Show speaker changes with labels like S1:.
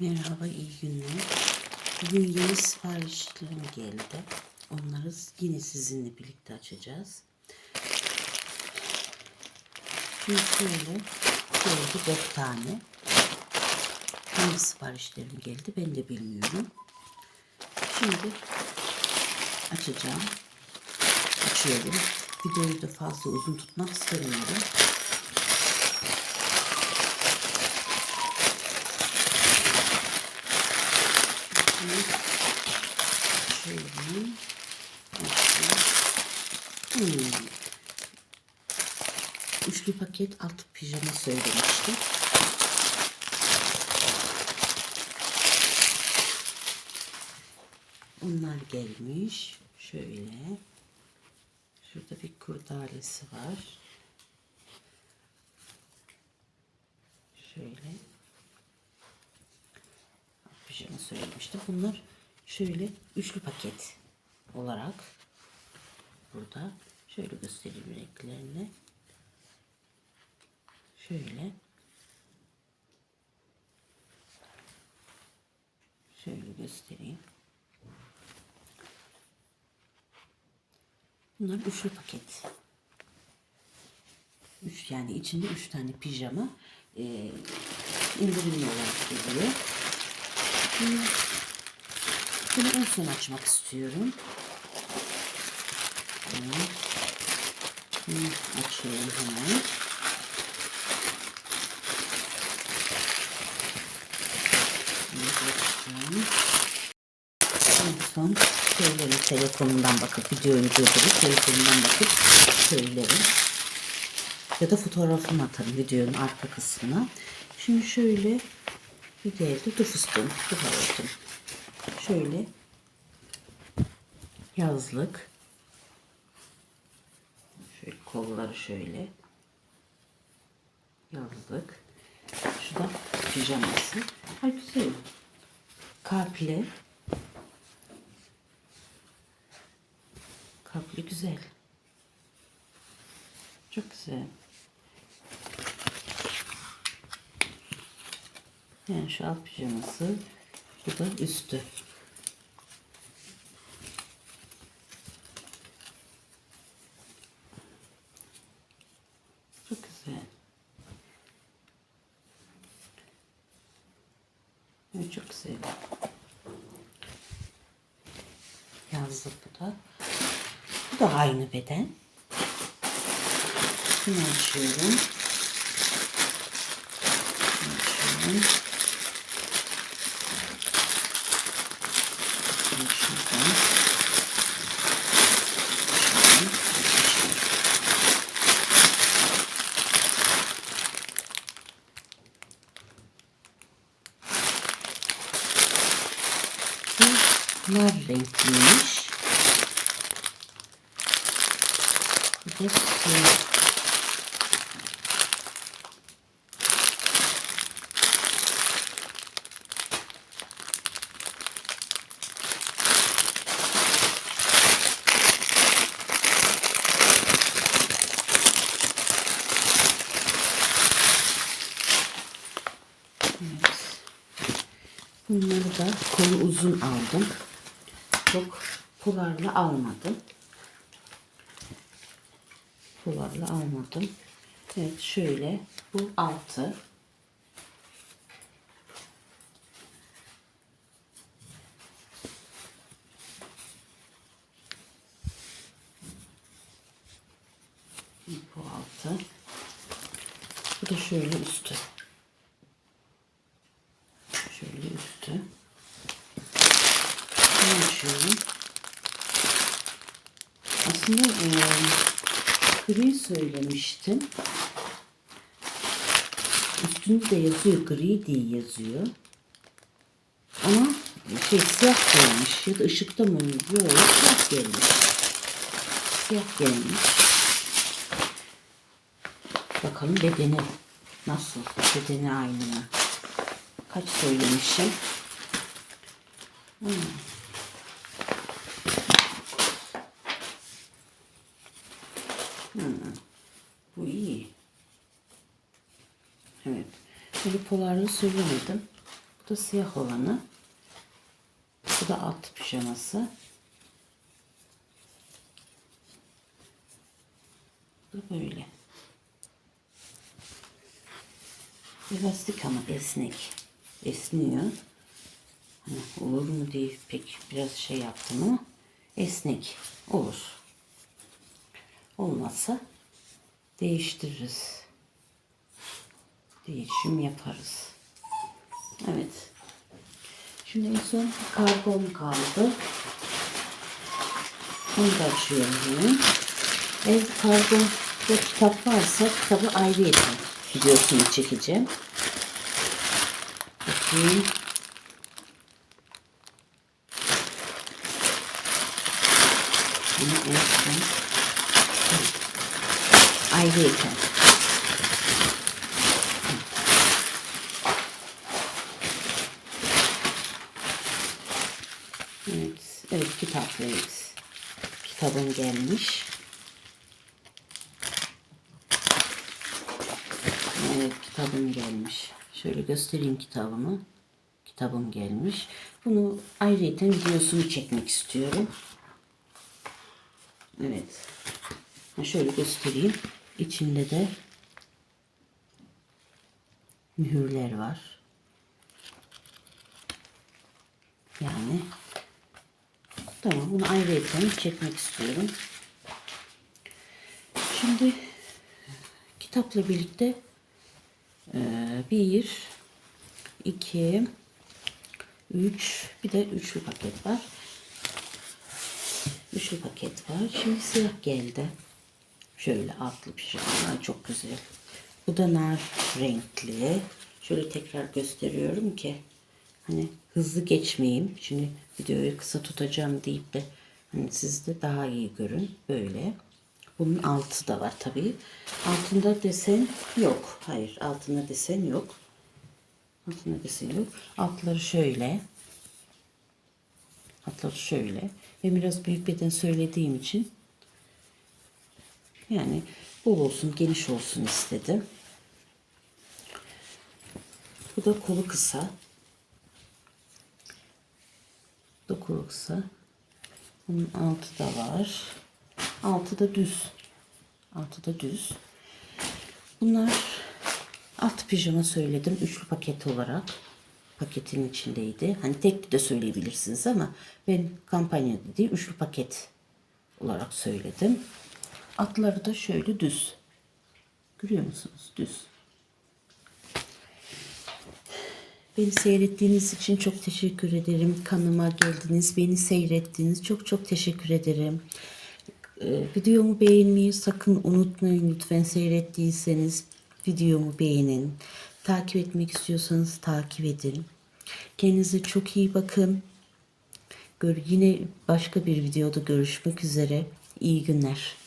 S1: Merhaba, iyi günler. Bugün yeni siparişlerim geldi. Onları yine sizinle birlikte açacağız. Şimdi şöyle geldi dört tane. Hangi siparişlerim geldi ben de bilmiyorum. Şimdi açacağım. Açıyorum. Videoyu da fazla uzun tutmak istemiyorum. Şöyle. Hmm. Üçlü paket altı pijama söylemiştim. Onlar gelmiş. Şöyle. Şurada bir kurdalesi var. Şöyle. Pijama söylemiştim. Bunlar şöyle üçlü paket olarak burada şöyle göstereyim renklerini. Şöyle. Şöyle göstereyim. Bunlar üçlü paket. Üç yani içinde üç tane pijama e, indirimli olarak geliyor. Şimdi bunu en son açmak istiyorum. Evet. Açıyorum hemen. Son söylerim telefonundan bakıp videoyu durdurup telefonundan bakıp söylerim. Ya da fotoğrafını atarım videonun arka kısmına. Şimdi şöyle bir geldi. Dur fıstığım. Dur. Şöyle yazlık. Şöyle kolları şöyle. Yazlık. Şu da pijaması. Ay güzel. Kalpli. Kalpli güzel. Çok güzel. Yani şu alt pijaması. Bu da üstü. Çok güzel. Evet, çok güzel. Yazlık bu da. Bu da aynı beden. Şunu açıyorum. Açıyorum. Nar renkliymiş. Bu da siyah. Evet. Bunları da kolu uzun aldım. Çok polarla almadım. Polarla almadım. Evet şöyle bu altı. Bu altı. Bu da şöyle üstü. Şöyle üstü. Bunu açıyorum. Aslında e, gri söylemiştim. Üstünde de yazıyor gri diye yazıyor. Ama şey siyah gelmiş ya da ışıkta mı? Yok siyah gelmiş. Siyah gelmiş. Bakalım bedeni nasıl? Bedeni aynı mı? Kaç söylemişim? Hmm. Bu iyi. Evet. Böyle polarlı söylemedim. Bu da siyah olanı. Bu da alt pijaması. Bu da böyle. Elastik ama esnek. Esniyor. Olur mu diye pek biraz şey yaptım ama esnek olur. Olmazsa değiştiririz. Değişim yaparız. Evet. Şimdi en son karbon kaldı. Onu da açıyorum yine. Eğer karbon ve kitap varsa kitabı ayrı yedim. Videosunu çekeceğim. Bakayım. Bunu en son ayrı yedim. Evet, evet kitaplıyız. Kitabım gelmiş. Evet, kitabım gelmiş. Şöyle göstereyim kitabımı. Kitabım gelmiş. Bunu ayrıca videosunu çekmek istiyorum. Evet. Şöyle göstereyim. İçinde de mühürler var. Yani Tamam bunu ayrı çekmek istiyorum. Şimdi kitapla birlikte eee, bir, iki, üç, bir de üçlü paket var. Üçlü paket var. Şimdi siyah geldi. Şöyle altlı. Ay, Çok güzel. Bu da nar renkli. Şöyle tekrar gösteriyorum ki hani hızlı geçmeyeyim. Şimdi videoyu kısa tutacağım deyip de hani siz de daha iyi görün. Böyle. Bunun altı da var tabii. Altında desen yok. Hayır altında desen yok. Altında desen yok. Altları şöyle. Altları şöyle. Ve biraz büyük beden söylediğim için yani bol olsun, geniş olsun istedim. Bu da kolu kısa. Bu kolu kısa. Bunun altı da var. Altı da düz. Altı da düz. Bunlar alt pijama söyledim. Üçlü paket olarak. Paketin içindeydi. Hani tek de söyleyebilirsiniz ama ben kampanyada değil üçlü paket olarak söyledim. Atları da şöyle düz. Görüyor musunuz? Düz. Beni seyrettiğiniz için çok teşekkür ederim. Kanıma geldiniz, beni seyrettiniz. Çok çok teşekkür ederim. Ee, videomu beğenmeyi sakın unutmayın. Lütfen seyrettiyseniz videomu beğenin. Takip etmek istiyorsanız takip edin. Kendinize çok iyi bakın. Gör, yine başka bir videoda görüşmek üzere. İyi günler.